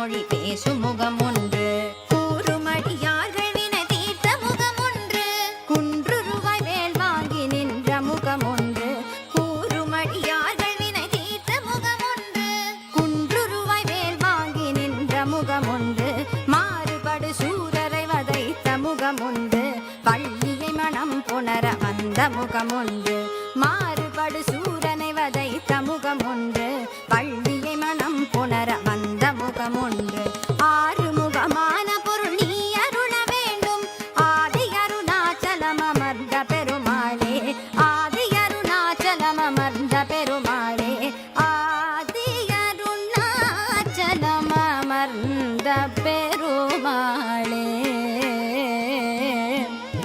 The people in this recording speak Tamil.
மொழி பேசும் முகம் ஒன்று கூறுமடியார்கள் வின தீர்த்த முகம் ஒன்று குன்று ரூபாய் மேல் வாங்கி நின்ற முகம் ஒன்று கூறுமடியார்கள் வின தீர்த்த முகம் ஒன்று குன்று ரூபாய் மேல் வாங்கி நின்ற முகம் ஒன்று மாறுபடு சூரரை வதைத்த முகம் உண்டு பள்ளியை மனம் புணர வந்த முகம் ஒன்று மாறுபடு சூ விருப்பமுண்டு ஆறு முகமான பொருள் நீ அருள வேண்டும். ஆதி அருணாச்சலம் அமர்ந்த பெருமாளே. ஆதி அருணாச்சலம் அமர்ந்த பெருமாளே. ஆதி அருணாச்சலம் அமர்ந்த பெரு